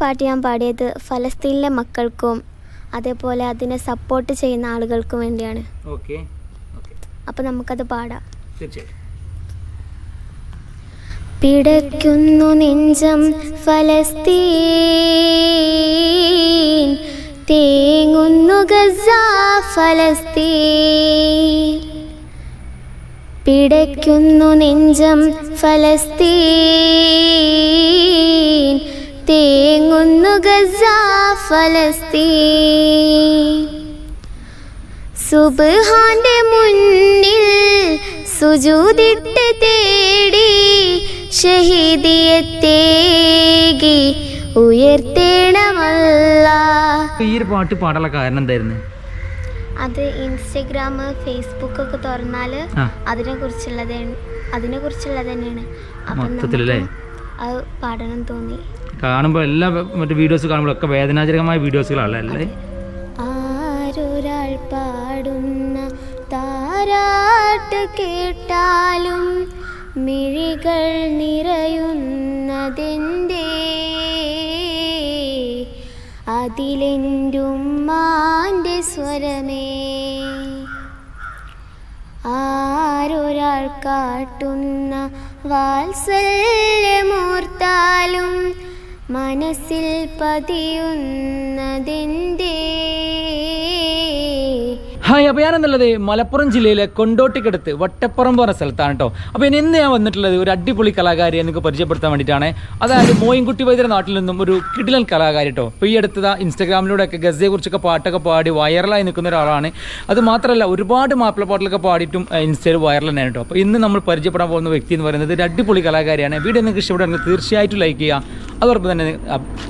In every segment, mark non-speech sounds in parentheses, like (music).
പാട്ട് ഞാൻ പാടിയത് ഫലസ്തീനിലെ മക്കൾക്കും അതേപോലെ അതിനെ സപ്പോർട്ട് ചെയ്യുന്ന ആളുകൾക്കും വേണ്ടിയാണ്. അപ്പൊ നമുക്കത് പാടാം. പിടയ്ക്കുന്നു നെഞ്ചം ഫലസ്തീൻ തേങ്ങുന്നു ഗസ ഫലസ്തീൻ. പിടയ്ക്കുന്നു നെഞ്ചം ഫലസ്തീൻ തേങ്ങുന്നു ഗസ ഫലസ്തീൻ. സുബ്ഹാന്റെ മുന്നിൽ സുജൂദിട്ട് തേടി ഷഹീദിയത്തേകി ഉയർത്തേണമല്ല. ഈ ഒരു പാട്ട് പാടാനുള്ള കാരണം എന്തായിരുന്നു? അത് ഇൻസ്റ്റഗ്രാം ഫേസ്ബുക്ക് ഒക്കെ തുറന്നാൽ അതിനെ കുറിച്ചുള്ളത് അതിനെ കുറിച്ചുള്ളത് തന്നെയാണ് അപ്പം അത് പാടണം തോന്നി. കാണുമ്പോൾ എല്ലാ മറ്റു വീഡിയോസ് കാണുമ്പോഴൊക്കെ വേദനാജനകമായ വീഡിയോസുകളല്ലേ അല്ലേ? ആരൊരാൾ പാടുന്ന താരാട്ട് കേട്ടാലും മിഴികൾ നിറയുന്നതെന്തേ? അതിലെന്റുമ്മാന്റെ സ്വരമേ? ആരൊരാൾ കാട്ടുന്ന വാത്സല്യമോർത്താലും മനസ്സിൽ പതിയുന്നതിന്റെ ഹായ് അപ്പോൾ ഞാനെന്നുള്ളത് മലപ്പുറം ജില്ലയിലെ കൊണ്ടോട്ടിക്കടുത്ത് വട്ടപ്പുറം പറഞ്ഞ സ്ഥലത്താണ് കേട്ടോ അപ്പോൾ ഇനി ഇന്ന് ഞാൻ വന്നിട്ടുള്ളത് ഒരു അടിപൊളി കലാകാരിയെ നിങ്ങൾക്ക് പരിചയപ്പെടുത്താൻ വേണ്ടിയിട്ടാണ്. അതായത് മോയിൻകുട്ടി വൈദ്യരുടെ നാട്ടിൽ നിന്നും ഒരു കിടിലൻ കലാകാരി കേട്ടോ ഇപ്പോൾ ഈ അടുത്തത് ഇൻസ്റ്റാഗ്രാമിലൂടെയൊക്കെ ഗസയെക്കുറിച്ചൊക്കെ പാട്ടൊക്കെ പാടി വൈറലായി നിൽക്കുന്ന ഒരാളാണ്. അത് മാത്രമല്ല ഒരുപാട് മാപ്പിള പാട്ടിലൊക്കെ പാടിയിട്ടും ഇൻസ്റ്റയിൽ വൈറൽ തന്നെയാണ് കേട്ടോ അപ്പോൾ ഇന്ന് നമ്മൾ പരിചയപ്പെടാൻ പോകുന്ന വ്യക്തി എന്ന് പറയുന്നത് ഒരു അടിപൊളി കലാകാരിയാണ്. വീഡിയോ നിങ്ങൾക്ക് ഇഷ്ടപ്പെടുകയാണെങ്കിൽ തീർച്ചയായിട്ടും ലൈക്ക് ചെയ്യുക. അതോടൊപ്പം തന്നെ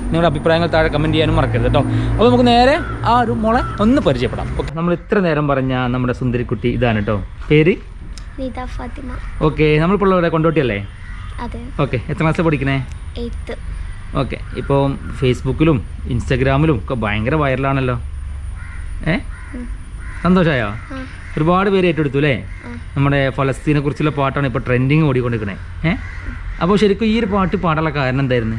നിങ്ങളുടെ അഭിപ്രായങ്ങൾ താഴെ കമന്റ് ചെയ്യാനും മറക്കരുത് കേട്ടോ അപ്പോൾ നമുക്ക് നേരെ ആ ഒരു മോളെ ഒന്ന് പരിചയപ്പെടാം. ഓക്കെ നമ്മൾ ഇത്ര നേരം പറഞ്ഞ നമ്മുടെ സുന്ദരിക്കുട്ടി ഇതാണ് കേട്ടോ പേര്? ഫാത്തിമ. ഓക്കെ നമ്മളിപ്പോൾ ഇവിടെ കൊണ്ടോട്ടിയല്ലേ? ഓക്കെ എത്ര മാസം പഠിക്കണേ? ഓക്കെ ഇപ്പോൾ ഫേസ്ബുക്കിലും ഇൻസ്റ്റാഗ്രാമിലും ഒക്കെ ഭയങ്കര വൈറലാണല്ലോ ഏ. സന്തോഷമായോ ഒരുപാട് പേര് ഏറ്റെടുത്തു അല്ലേ നമ്മുടെ ഫലസ്തീനെ കുറിച്ചുള്ള പാട്ടാണ് ഇപ്പോൾ ട്രെൻഡിങ് ഓടിക്കൊണ്ടിരിക്കണേ. ഏ? അപ്പോൾ ശരിക്കും ഈ ഒരു പാട്ട് പാടാനുള്ള കാരണം എന്തായിരുന്നു?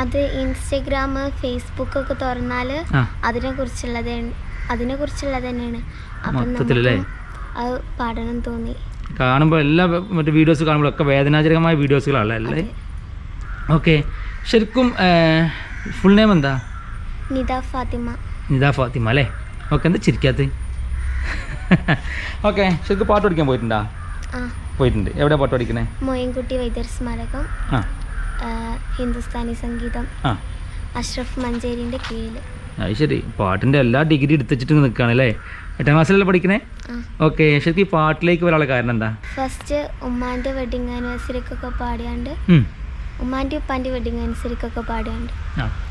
അത് ഇൻസ്റ്റഗ്രാം ഫേസ്ബുക്ക് ഒക്കെ തുറന്നാൽ ആ. അതിനെ കുറിച്ചുള്ളത് അതിനെ കുറിച്ചുള്ളത് തന്നെയാണ് മൊത്തത്തിലല്ലേ? അത് പാടണം തോന്നി. കാണുമ്പോൾ എല്ലാ മറ്റു വീഡിയോസ് കാണുമ്പോൾ ഒക്കെ വേദനാജനകമായ വീഡിയോസുകളാണല്ലേ അല്ലേ ഓക്കെ ശരിക്കും ഫുൾ നെയിം എന്താ? നിത ഫാത്തിമ. നിദ ഫാത്തിമ അല്ലേ? ഓക്കെ എന്താ ചിരിക്കാത്ത? ഓക്കെ (laughs) ശരിക്കും പാട്ട് പഠിക്കാൻ പോയിട്ടുണ്ടോ? പോയിട്ടുണ്ട്. എവിടെ പാട്ട് പഠിക്കണേ? മോയൻകുട്ടി വൈദ്യർ സ്മാരകം ആ, ഹിന്ദുസ്ഥാനി സംഗീതം അഷ്റഫ് മഞ്ചേരിന്റെ കീഴിൽ അത് ശരി. പാട്ടിന്റെ എല്ലാ ഡിഗ്രി എടുത്തിട്ട് നിൽക്കുകയാണ് അല്ലേ എട്ടാം ക്ലാസ്സിലല്ലേ പഠിക്കണേ? ഓക്കെ ശരിക്കും ഈ പാട്ടിലേക്ക് വരാനുള്ള കാരണം എന്താ? ഫസ്റ്റ് ഉമ്മാന്റെ വെഡിങ് ആനിവേഴ്സറിക്കൊക്കെ പാടിയാണ്ട് ഉമ്മാന്റെ ഉപ്പാന്റെ വെഡിങ് ആനിവേഴ്സറിക്കൊക്കെ പാടിയാണ്ട്.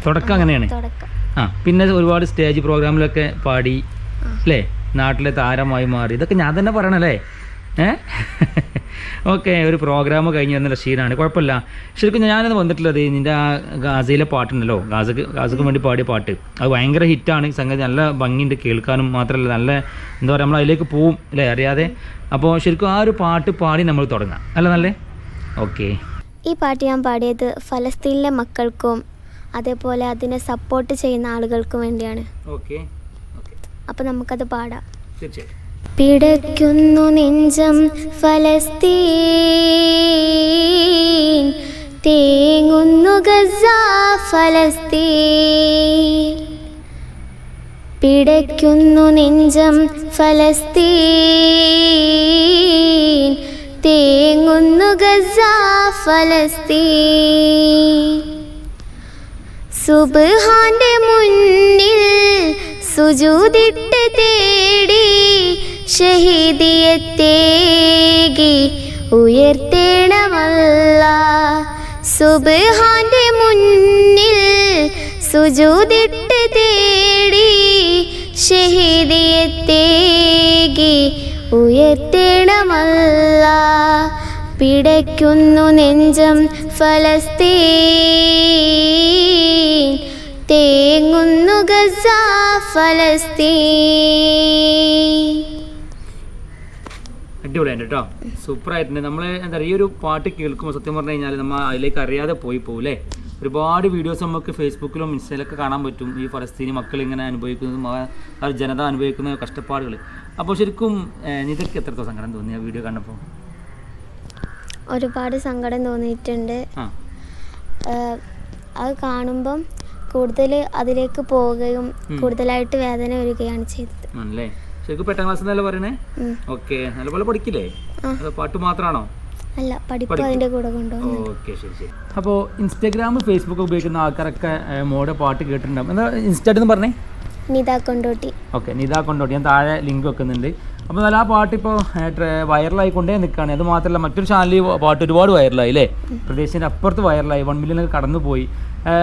തുടക്കം അങ്ങനെയാണ്. തുടക്കം. ആ പിന്നെ ഒരുപാട് സ്റ്റേജ് പ്രോഗ്രാമിലൊക്കെ പാടി. അല്ലേ നാട്ടിലെ താരമായി മാറി. ഇതൊക്കെ ഞാൻ തന്നെ പറയണല്ലേ? ഏ? ഓക്കെ ഒരു പ്രോഗ്രാം കഴിഞ്ഞ് വന്ന ക്ഷീണമാണ് കുഴപ്പമില്ല. ശരിക്കും ഞാനത് വന്നിട്ടുള്ളത് നിന്റെ ആ ഗാസയിലെ പാട്ടുണ്ടല്ലോ. ഗാസക്ക് ഗാസക്ക് വേണ്ടി പാടിയ പാട്ട്. അത് ഭയങ്കര ഹിറ്റാണ്. സംഗതി നല്ല ഭംഗിയുണ്ട് കേൾക്കാനും മാത്രമല്ല. നല്ല എന്താ പറയുക നമ്മൾ അതിലേക്ക് പോവും അല്ലേ? അറിയാതെ. അപ്പോൾ ശരിക്കും ആ ഒരു പാട്ട് പാടി നമ്മൾ തുടങ്ങാം. അല്ല നല്ലേ? ഓക്കെ. ഈ പാട്ട് ഞാൻ പാടിയത് ഫലസ്തീനിലെ മക്കൾക്കും അതേപോലെ അതിനെ സപ്പോർട്ട് ചെയ്യുന്ന ആളുകൾക്കും വേണ്ടിയാണ്. ഓക്കെ. അപ്പോൾ നമുക്കത് പാടാം. തീർച്ചയായും പിടയ്ക്കുന്നു നെഞ്ചം ഫലസ്തീൻ. തേങ്ങുന്നു ഗസ ഫലസ്തീൻ. പിടയ്ക്കുന്നു നെഞ്ചം ഫലസ്തീൻ. തേങ്ങുന്നു ഗസ ഫലസ്തീൻ. സുബ്ഹാന്റെ മുന്നിൽ സുജൂതിട്ട് തേടി ഷഹീദിയത്തേകി ഉയർത്തേണമല്ല. സുബഹാന്റെ മുന്നിൽ സുജൂതിട്ട് തേടി ഷഹീദിയെ തേകി ഉയർത്തേണമല്ല. പിടയ്ക്കുന്നു നെഞ്ചം ഫലസ്തീൻ. തേങ്ങുന്നു ഗസ ഫലസ്തീൻ. അടിപൊളിയായിട്ട് കേട്ടോ സൂപ്പർ ആയിട്ടുണ്ട് നമ്മൾ എന്താ പറയുക ഈ ഒരു പാട്ട് കേൾക്കുമ്പോൾ സത്യം പറഞ്ഞു കഴിഞ്ഞാൽ നമ്മൾ അതിലേക്ക് അറിയാതെ പോയി പോകില്ലേ ഒരുപാട് വീഡിയോസ് നമുക്ക് ഫേസ്ബുക്കിലും ഇൻസ്റ്റയിലൊക്കെ കാണാൻ പറ്റും. ഈ ഫലസ്തീനി മക്കൾ ഇങ്ങനെ അനുഭവിക്കുന്നതും ആ ജനത അനുഭവിക്കുന്ന കഷ്ടപ്പാടുകൾ അപ്പോൾ ശരിക്കും നിതയ്ക്ക് നിതക്ക് എത്രത്തോളം സങ്കടം തോന്നി ആ വീഡിയോ കണ്ടപ്പോൾ? ഒരുപാട് സങ്കടം തോന്നിയിട്ടുണ്ട്. അത് കാണുമ്പം കൂടുതൽ അതിലേക്ക് പോവുകയും. കൂടുതലായിട്ട് വേദന വരികയാണ് ചെയ്തത്. ആണല്ലേ? ശരിക്കും എട്ടാം ക്ലാസ് എന്നല്ലേ പറയണേ. ഓക്കെ നല്ലപോലെ പഠിക്കില്ലേ? പാട്ട് മാത്രമാണോ അല്ല പഠിപ്പ് പഠിപ്പ്. അതിന്റെ കൂടെ കൊണ്ടുവന്നു ഓക്കെ ശരി ശരി. അപ്പോൾ ഇൻസ്റ്റാഗ്രാം ഫേസ്ബുക്ക് ഉപയോഗിക്കുന്ന ആൾക്കാരൊക്കെ മോടെ പാട്ട് കേട്ടിട്ടുണ്ടാവും. എന്താ ഇൻസ്റ്റാഗ്രാം എന്ന് പറഞ്ഞേ? നിത കൊണ്ടോട്ടി. ഓക്കെ നിതാ കൊണ്ടോട്ടി. ഞാൻ താഴെ ലിങ്ക് വെക്കുന്നുണ്ട്. അപ്പോൾ നല്ല ആ പാട്ട് ഇപ്പോൾ വൈറലായിക്കൊണ്ടേ നിൽക്കുകയാണ് അത് മാത്രമല്ല മറ്റൊരു ചാനലിൽ പാട്ട് ഒരുപാട് വൈറലായി അല്ലേ പ്രദേശത്തിന്റെ അപ്പുറത്ത് വൈറലായി വൺ കടന്നു പോയി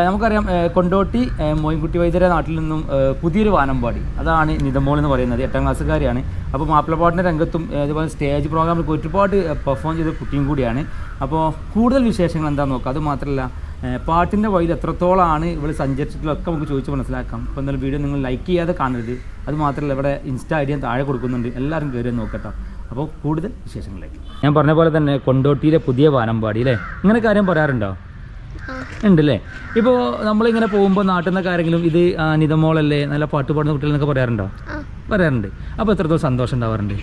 നമുക്കറിയാം കൊണ്ടോട്ടി മോയിൻകുട്ടി വൈദ്യരെ നാട്ടിൽ നിന്നും പുതിയൊരു പുതിയൊരു വാനമ്പാടി അതാണ് നിതമോൾ എന്ന് പറയുന്നത്. എട്ടാം ക്ലാസ്സുകാരിയാണ്. അപ്പോൾ മാപ്പിളപ്പാട്ടിന്റെ രംഗത്തും അതുപോലെ സ്റ്റേജ് പ്രോഗ്രാമിലൊക്കെ ഒരുപാട് പെർഫോം ചെയ്ത കുട്ടിയും കൂടിയാണ്. അപ്പോൾ കൂടുതൽ വിശേഷങ്ങൾ എന്താണെന്ന് നോക്കാം. അത് മാത്രമല്ല പാട്ടിന്റെ വഴിയിൽ എത്രത്തോളമാണ് ഇവൾ സഞ്ചരിച്ചിട്ടുള്ളതൊക്കെ നമുക്ക് ചോദിച്ച് മനസ്സിലാക്കാം. അപ്പോൾ എന്തായാലും വീഡിയോ നിങ്ങൾ ലൈക്ക് ചെയ്യാതെ കാണരുത്. അത് മാത്രമല്ല ഇവിടെ ഇൻസ്റ്റ ഐഡിയ ഡി താഴെ കൊടുക്കുന്നുണ്ട്. എല്ലാവരും കയറി നോക്കട്ടോ. അപ്പോൾ കൂടുതൽ വിശേഷങ്ങളിലേക്ക്. ഞാൻ പറഞ്ഞ പോലെ തന്നെ കൊണ്ടോട്ടിയിലെ പുതിയ വാനമ്പാടി അല്ലേ ഇങ്ങനെ കാര്യം പറയാറുണ്ടോ? ഉണ്ടല്ലേ? ഇപ്പോൾ നമ്മളിങ്ങനെ പോകുമ്പോൾ നാട്ടിൽ നിന്നൊക്കെ ആരെങ്കിലും ഇത് നിതമോളല്ലേ നല്ല പാട്ട് പാടുന്ന കുട്ടികളെന്നൊക്കെ പറയാറുണ്ടോ? പറയാറുണ്ട്. അപ്പോൾ എത്രത്തോളം സന്തോഷം ഉണ്ടാവാറുണ്ട്?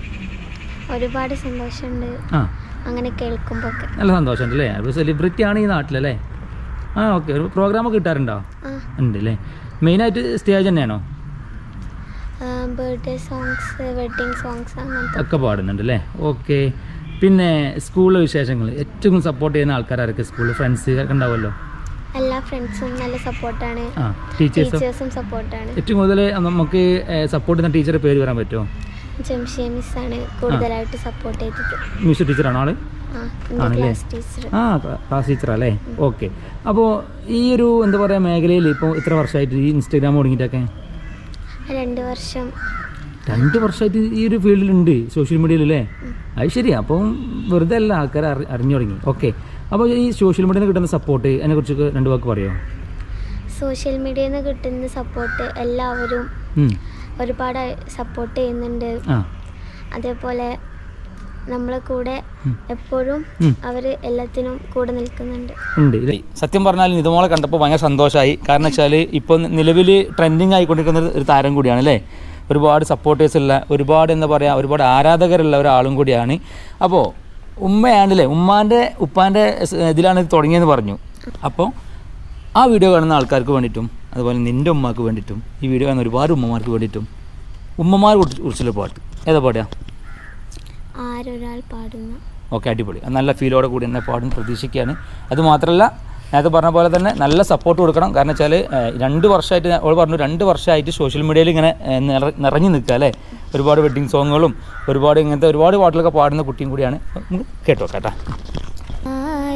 ഒരുപാട് സന്തോഷമുണ്ട്. ആ. അങ്ങനെ കേൾക്കുമ്പോൾ നല്ല സന്തോഷമുണ്ട് അല്ലേ സെലിബ്രിറ്റി ആണ് ഈ നാട്ടിലല്ലേ ആ ഓക്കെ. ഒരു പ്രോഗ്രാമൊക്കെ കിട്ടാറുണ്ടോ ഉണ്ട് അല്ലേ മെയിനായിട്ട് സ്റ്റേജ് തന്നെയാണോ? ബർത്ത്ഡേ സോങ്സ് വെഡിങ് സോങ്സ് ഒക്കെ പാടുന്നുണ്ട് അല്ലേ ഓക്കെ. പിന്നെ സ്കൂളിലെ വിശേഷങ്ങൾ. ഏറ്റവും സപ്പോർട്ട് ചെയ്യുന്ന ആൾക്കാരൊക്കെ സ്കൂളിൽ ഫ്രണ്ട്സ് ഒക്കെ ഉണ്ടാവുമല്ലോ. എല്ലാ ഫ്രണ്ട്സും നല്ല സപ്പോർട്ടാണ് ടീച്ചേഴ്സും ടീച്ചേഴ്സും സപ്പോർട്ടാണ് ഏറ്റവും കൂടുതൽ നമുക്ക് സപ്പോർട്ട് ചെയ്യുന്ന ടീച്ചറുടെ പേര് പറയാൻ പറ്റുമോ? ജംഷിയ മിസ്സാണ് കൂടുതലായിട്ട് സപ്പോർട്ട് ചെയ്തത്. മ്യൂസിക് ടീച്ചറാണോ ആൾ? ആണല്ലേ? ആ ക്ലാസ് ടീച്ചർ അല്ലേ? ഓക്കെ. അപ്പോൾ ഈ ഒരു എന്താ പറയുക മേഖലയിൽ ഇപ്പോൾ ഇത്ര വർഷമായിട്ട് ഈ ഇൻസ്റ്റാഗ്രാം തുടങ്ങിയിട്ടൊക്കെ? രണ്ട് വർഷം. രണ്ട് വർഷമായിട്ട് ഈ ഒരു ഫീൽഡിലുണ്ട് സോഷ്യൽ മീഡിയയിൽ അല്ലേ? അത് ശരി അപ്പം വെറുതെ അല്ല ആൾക്കാർ അറിഞ്ഞു തുടങ്ങി. ഓക്കെ. അപ്പോൾ ഈ സോഷ്യൽ മീഡിയയിൽ നിന്ന് കിട്ടുന്ന സപ്പോർട്ട് അതിനെക്കുറിച്ചൊക്കെ രണ്ട് വാക്ക് പറയുമോ സോഷ്യൽ മീഡിയയിൽ നിന്ന് കിട്ടുന്ന സപ്പോർട്ട് എല്ലാവരും. ഒരുപാട് സപ്പോർട്ട് ചെയ്യുന്നുണ്ട്. അതേപോലെ നമ്മളെ കൂടെ എപ്പോഴും അവർ അവർ എല്ലാത്തിനും കൂടെ നിൽക്കുന്നുണ്ട്. ഉണ്ട്. സത്യം പറഞ്ഞാൽ നിതുമോളെ കണ്ടപ്പോൾ ഭയങ്കര സന്തോഷമായി കാരണം വെച്ചാൽ ഇപ്പോൾ നിലവിൽ ട്രെൻഡിങ് ആയിക്കൊണ്ടിരിക്കുന്ന ഒരു- താരം കൂടിയാണ് അല്ലേ? ഒരുപാട് സപ്പോർട്ടേഴ്സ് ഉള്ള ഒരുപാട് എന്താ പറയുക ഒരുപാട് ആരാധകരുള്ള ഒരാളും കൂടിയാണ്. അപ്പോൾ ഉമ്മയാണല്ലേ ഉമ്മാന്റെ ഉപ്പാന്റെ ഇതിലാണ് ഇത് തുടങ്ങിയെന്ന് പറഞ്ഞു. അപ്പോൾ ആ വീഡിയോ കാണുന്ന ആൾക്കാർക്ക് വേണ്ടിയിട്ടും അതുപോലെ നിന്റെ ഉമ്മക്ക് വേണ്ടിയിട്ടും ഈ വീഡിയോ കാണുന്ന ഒരുപാട് ഉമ്മമാർക്ക് വേണ്ടിയിട്ടും ഉമ്മമാർ കുറിച്ച് കുറിച്ചുള്ള പാട്ട്. ഏതാ പാടുക? ആരൊരാൾ പാടുന്ന. ഓക്കെ അടിപൊളി. നല്ല ഫീലോടെ കൂടി തന്നെ പാടും പ്രതീക്ഷിക്കുകയാണ്. അത് മാത്രമല്ല നേരത്തെ പറഞ്ഞ പോലെ തന്നെ നല്ല സപ്പോർട്ട് കൊടുക്കണം. കാരണം വെച്ചാൽ രണ്ട് വർഷമായിട്ട് അവൾ പറഞ്ഞു രണ്ട് വർഷമായിട്ട് സോഷ്യൽ മീഡിയയിൽ ഇങ്ങനെ നിറഞ്ഞു നിൽക്കുക അല്ലേ? ഒരുപാട് വെഡ്ഡിങ് സോങ്ങുകളും ഒരുപാട് ഇങ്ങനത്തെ ഒരുപാട് പാട്ടുകളൊക്കെ പാടുന്ന കുട്ടിയും കൂടിയാണ്. കേട്ടോ കേട്ടാ.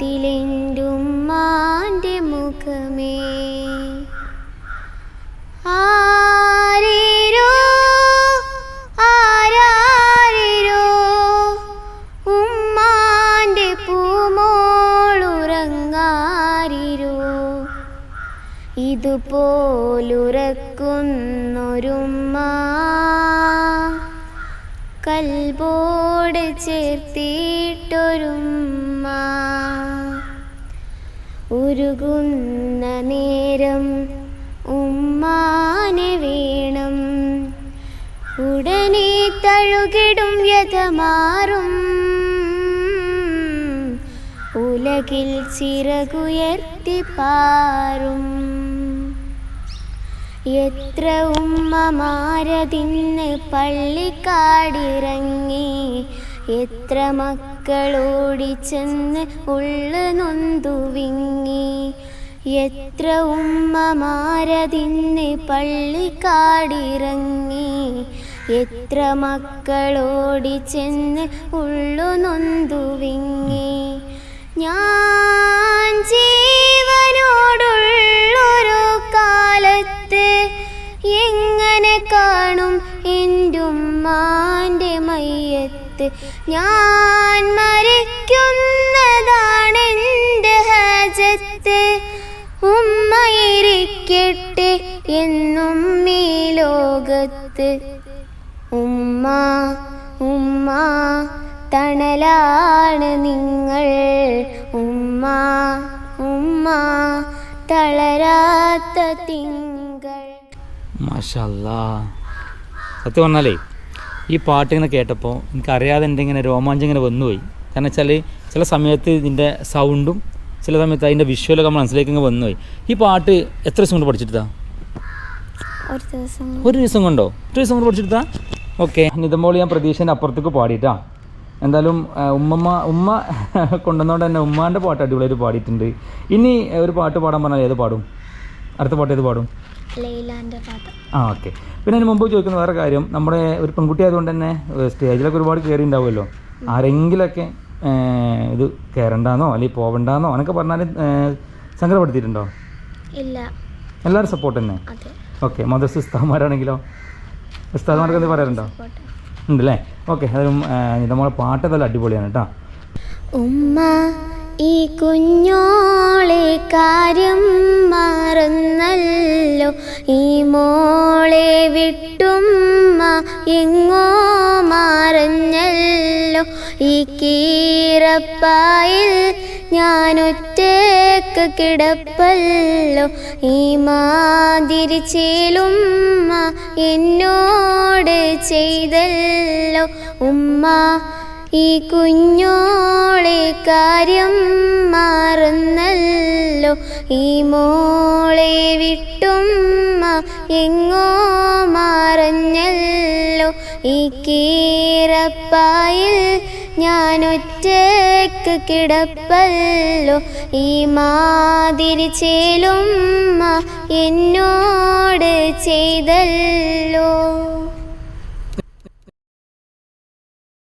അതിലെന്റുമ്മാന്റെ മുഖമേ? ആരീരോ ആരാരിരോ ഇതുപോലുറക്കുന്നൊരുമ്മ കൽബോട് ചേർത്തിട്ടൊരുമ്മ ഉരുകുന്ന നേരം ഉമ്മാനെ വേണം. ഉടനെ തഴുകിടും വ്യതമാറും. ഉലകിൽ ചിറകുയർത്തി പാറും എത്ര ഉമ്മമാരതിന്ന് പള്ളിക്കാടിറങ്ങി. എത്ര മക്കളോടി ചെന്ന് ഉള്ളു നൊന്തു വിങ്ങി. എത്ര ഉമ്മമാരതിന്ന് പള്ളിക്കാടിറങ്ങി. എത്ര മക്കളോടി ചെന്ന് ഉള്ളു നൊന്തുവിങ്ങി ഞാൻ ജീവനോടുള്ളൊരു കാലത്ത് എങ്ങനെ മയ്യത്ത് ഞാൻ മരിക്കുന്നതാണ് എന്റെ ഹജത്ത്. ഉമ്മയിരിക്കട്ടെ എന്നും ഈ ലോകത്ത്. ഉമ്മ ഉമ്മ തണലാണ് നിങ്ങൾ. ഉമ്മ ഉമ്മ തളരാത്ത തിങ്കൾ. മാഷല്ല സത്യം പറഞ്ഞാലേ ഈ പാട്ട് ഇങ്ങനെ കേട്ടപ്പോൾ എനിക്കറിയാതെ എന്റെ ഇങ്ങനെ രോമാഞ്ചം ഇങ്ങനെ വന്നുപോയി. കാരണം വെച്ചാൽ ചില സമയത്ത് ഇതിന്റെ സൗണ്ടും ചില സമയത്ത് അതിന്റെ വിഷ്വലൊക്കെ മനസ്സിലേക്ക് ഇങ്ങനെ വന്നുപോയി. ഈ പാട്ട് എത്ര ദിവസം കൊണ്ട് പഠിച്ചെടുത്താ ഒരു ദിവസം കൊണ്ടോ. ഒരു ദിവസം കൊണ്ട്? പഠിച്ചിട്ടാ ഓക്കെ നിതമ്പോൾ ഞാൻ പ്രതീക്ഷേന്റെ അപ്പുറത്തേക്ക് പാടിയിട്ടാ. എന്തായാലും ഉമ്മമ്മ ഉമ്മ (laughs) കൊണ്ടുവന്നോണ്ട് തന്നെ ഉമ്മാന്റെ പാട്ട് അടിപൊളിയായിട്ട് പാടിയിട്ടുണ്ട്. ഇനി ഒരു പാട്ട് പാടാൻ പറഞ്ഞാൽ ഏത് പാടും? അടുത്ത പാട്ട് ഏത് പാടും? ആ ഓക്കെ. പിന്നെ അതിന് മുമ്പ് ചോദിക്കുന്ന വേറെ കാര്യം. നമ്മുടെ ഒരു പെൺകുട്ടി ആയതുകൊണ്ട് തന്നെ സ്റ്റേജിലൊക്കെ ഒരുപാട് കയറി ഉണ്ടാവുമല്ലോ ആരെങ്കിലൊക്കെ ഇത് കയറണ്ടെന്നോ അല്ലെങ്കിൽ പോവണ്ടെന്നോ എന്നൊക്കെ പറഞ്ഞാൽ സങ്കടപ്പെടുത്തിയിട്ടുണ്ടോ? ഇല്ല. എല്ലാവരും സപ്പോർട്ട് തന്നെ? ഓക്കെ. മദർസ് ഉസ്താദ്മാരാണെങ്കിലോ? ഉസ്താദ്മാർക്ക് എന്ത് പറയാറുണ്ടോ? ഉണ്ടല്ലേ? ഓക്കെ. അതും നമ്മളെ പാട്ട് നല്ല അടിപൊളിയാണ് കേട്ടോ. ഉമ്മ ഈ കുഞ്ഞോളെ കാര്യം മറന്നല്ലോ. ഈ മോളെ വിട്ടുമ്മ എങ്ങോ മറഞ്ഞല്ലോ. ഈ കീറപ്പായിൽ ഞാനൊറ്റക്ക് കിടപ്പല്ലോ. ഈ മാതിരി ചേലുമ്മ എന്നോട് ചെയ്തല്ലോ. ഉമ്മ ഈ കുഞ്ഞോളെ കാര്യം മാറുന്നല്ലോ. ഈ മോളെ വിട്ടുമ്മ എങ്ങോ മറഞ്ഞല്ലോ. ഈ കീറപ്പായിൽ ഞാനൊറ്റക്ക് കിടപ്പല്ലോ. ഈ മാതിരി ചേലുമ്മ എന്നോട് ചെയ്തല്ലോ.